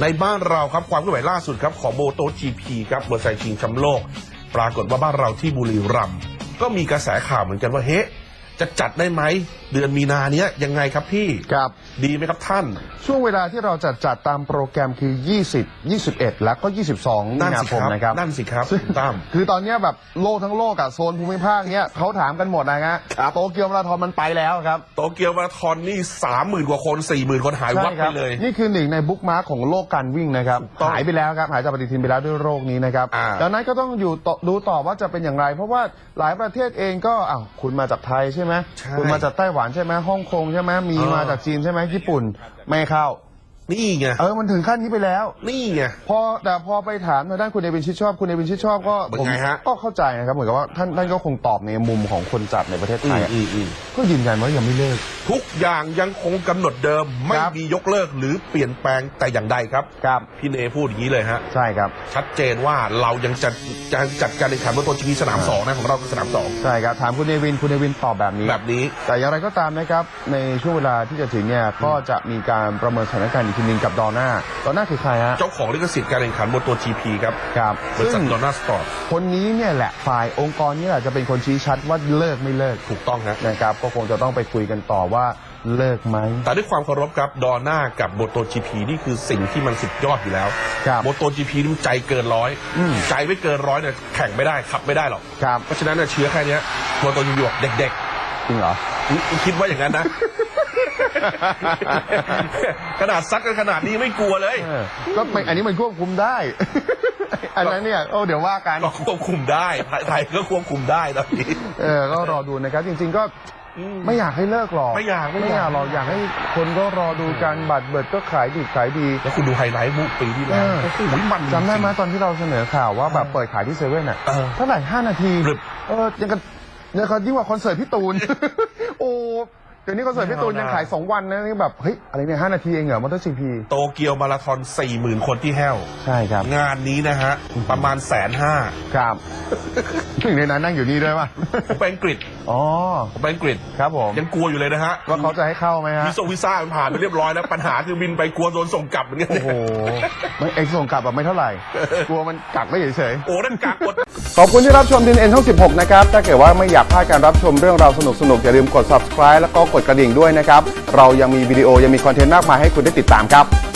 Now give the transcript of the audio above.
ในบ้านเราครับความเคลื่อนไหวล่าสุดครับของโมโตจีพีครับเบอร์ไซค์ชิงแชมป์โลก ปรากฏว่าบ้านเราที่บุรีรัมย์ก็มีกระแสข่าวเหมือนกันว่าเฮ้ จะจัดได้ไหมเดือนมีนาเนี้ยยังไงครับพี่ครับ ดีไหมครับท่าน ช่วงเวลาที่เราจัดจัดตามโปรแกรมคือ 20 21 แล้วก็ 22มีนั่นนาสิคมครับนะครับ นั่นสิครับซึ่งคุณตั้ม คือตอนเนี้ยแบบโลกทั้งโลกอะโซนภูมิภาคเนี้ยเขาถามกันหมดนะฮะครับ โตเกียวมาราธอนมันไปแล้วครับ โตเกียวมาราธอนนี่สามหมื่นกว่าคนสี่หมื่นคนหายวับคไปรัเลย นี่คือหนึ่งในบุ๊กมาร์คของโลกการวิ่งนะครับ ถูกต้องหายไปแล้วครับ หายจากปฏิทินไปแล้วด้วยโรคนี้นะครับ อ่าดังนั้นก็ต้องอยู่ต่อดูต่อว่าจะเป็นอย่างไร เพราะว่าหลายประเทศเองก็อ้าวคุณมาจากไทยใช่ไหมใช่ คุณมาจากไต้หวันใช่ไหมฮ่องกงใช่ไหมมีเออมาจากจีนใช่ไหมญี่ปุ่นไม่เข้า นี่ไง เออมันถึงขั้นนี้ไปแล้ว นี่ไง พอแต่พอไปถามทางด้านคุณเอวินชิดชอบคุณเอวินชิดชอบก็เป็นผมไงฮะ ก็เข้าใจนะครับเหมือนกับว่าท่านท่านก็คงตอบในมุมของคนจัดในประเทศไทยอะอืมอืม ก็ยืนยันว่ายังไม่เลิก ทุกอย่างยังคงกำหนดเดิม ไม่ครับ มียกเลิกหรือเปลี่ยนแปลงแต่อย่างใดครับ ครับพี่เนพูดอย่างนี้เลยฮะ ใช่ครับ ชัดเจนว่าเรายังจะจะจัดการแข่งขันบนโตจีพีสนามสองนะของเราคือสนามสองใช่ครับถามคุณเอวินคุณเอวินตอบแบบนี้ แบบนี้ แต่อย่างไรก็ตามนะครับในช่วงเวลาที่จะถึงเนี่ยก็จะมีการประเมินสถานการณ์อีกทีหนึงกับดอน่าดอน่าคือใครฮะ เจ้าของลิขสิทธิ์การแข่งขันบนตัว GP ครับครับบริษัซึ่ทงดอน่าสปอร์ตคนนี้เนี่ยแหละฝ่ายองค์กรเนี่ยแหละจะเป็นคนชี้ชัดว่าเลิกไม่เลิกถูกต้องฮะนะครับก็คงจะต้องไปคุยกันต่อว่าเลิกไหม แต่ด้วยความเคารพครับดอน่ากับโมโต GP นี่คือสิ่งที่มันสุดยอดอยู่แล้วครับโมโต GP นี่มันใจเกินร้อยอืม ใจไม่เกินร้อยเนี่ยแข่งไม่ได้ขับไม่ได้หรอก ครับเพราะฉะนั้นเนี่ยเชื้อแค่เนี้ยโมโต GP บอกเด็กจริงเหรอ ๆ คิดว่าอย่างนั้นนะ ขนาดซัดกันขนาดนี้ไม่กลัวเลยเออก็ไม่อันนี้มันควบคุมได้ อันนั้นเนี่ยโอ้เดี๋ยวว่ากันก็ควบคุมได้ไทยไทยก็ควบคุมได้ตอนนี้เออก็รอดูนะครับ จริง ๆ ก็ไม่อยากให้เลิกหรอกไม่อยากไม่ไม่อยากอยากหรอกอยากให้คนก็รอดูการบัตรเบิดก็ขายดีขายดี แล้วคุณดูไฮไลท์มุกปีที่แล้วเออโอ้โหมันจำได้ไหมจริงตอนที่เราเสนอข่าวว่าแบบเปิดขายที่เซเว่นอะเออเท่าไหร่ห้านาทีรึบเออยังกัน ยังกันยิ่งกว่าคอนเสิร์ตพี่ตูน โอ้เดี๋ยวนี้คอนเสิร์ตพี่ตูนไม่ยัเอางนะขายสองวันนะนี่แบบเฮ้ยอะไรเนี่ยห้านาทีเองเหรอมอเตอร์ซีพีโตเกียวมาราธอน4 0,000คนที่แห้ว ใช่ครับ งานนี้นะฮะ ประมาณแสนห้าครับหนึ่งในนั้นนั่งอยู่นี่ด้วยป่ะผมไปอังกฤษอ๋อผมไปอังกฤษครับผมยังกลัวอยู่เลยนะฮะว่าเขาจะให้เข้าไหมฮะวีซ่งวีซ่ามันผ่านไปเรียบร้อยแล้วปัญหาคือบินไปกลัวโดนส่งกลับเหมือนกันโอ้โหไม่เอ็กซ์ส่งกลับแบบไม่เท่าไหร่ กลัวมันกลับไม่เฉยโอ้นั่นกักหมดๆ ขอบคุณที่รับชมดินเอ็นช่อง 16 นะครับ ถ้าเกิดว่าไม่อยากพลาดการรับชมเรื่องราวสนุกๆอย่าลืมกด subscribe แล้วก็กดกระดิ่งด้วยนะครับ เรายังมีวิดีโอยังมีคอนเทนต์มากมายให้คุณได้ติดตามครับ